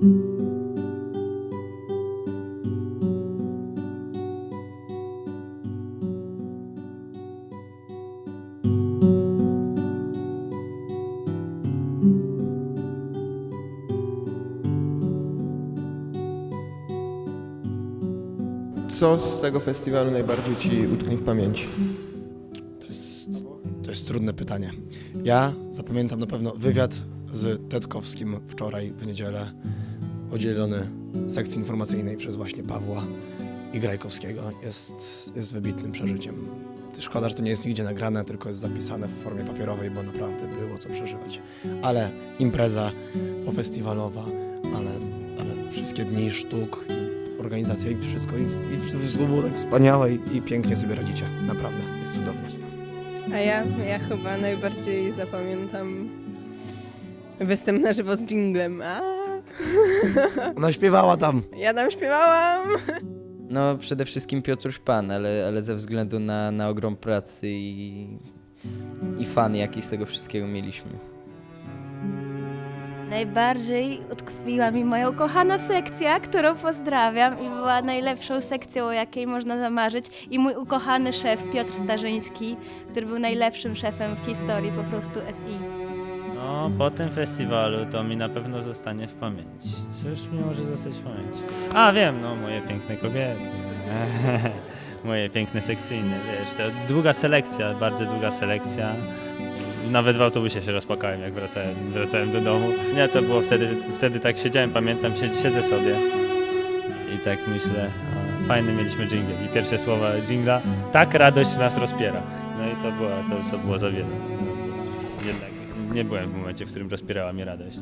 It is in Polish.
Co z tego festiwalu najbardziej Ci utknie w pamięci? To jest, to jest trudne pytanie. Ja zapamiętam na pewno wywiad z Tetkowskim wczoraj w niedzielę, udzielony sekcji informacyjnej przez właśnie Pawła i Grajkowskiego. Jest, jest wybitnym przeżyciem. Szkoda, że to nie jest nigdzie nagrane, tylko jest zapisane w formie papierowej, bo naprawdę było co przeżywać. Ale impreza pofestiwalowa, ale, ale wszystkie dni sztuk, organizacja i wszystko. I, i wszystko było tak wspaniałe i, i pięknie sobie radzicie. Naprawdę, jest cudownie. A ja, ja chyba najbardziej zapamiętam występ na żywo z jinglem. A, Ona śpiewała tam. ja tam śpiewałam. No przede wszystkim Piotruś Pan, ale, ale ze względu na, na ogrom pracy i, i fan jaki z tego wszystkiego mieliśmy. Najbardziej utkwiła mi moja ukochana sekcja, którą pozdrawiam i była najlepszą sekcją, o jakiej można zamarzyć. I mój ukochany szef Piotr Starzyński, który był najlepszym szefem w historii po prostu SI. No, po tym festiwalu to mi na pewno zostanie w pamięci. Cóż mi może zostać w pamięci? A, wiem, no, moje piękne kobiety. moje piękne sekcyjne, wiesz, to długa selekcja, bardzo długa selekcja. Nawet w autobusie się rozpłakałem, jak wracałem, wracałem do domu. Nie, to było wtedy, wtedy tak siedziałem, pamiętam, siedz- siedzę sobie i tak myślę, fajny mieliśmy dżingiel. I pierwsze słowa dżingla, tak radość nas rozpiera. No i to, była, to, to było za wiele. Jednak nie byłem w momencie, w którym rozpierała mnie radość.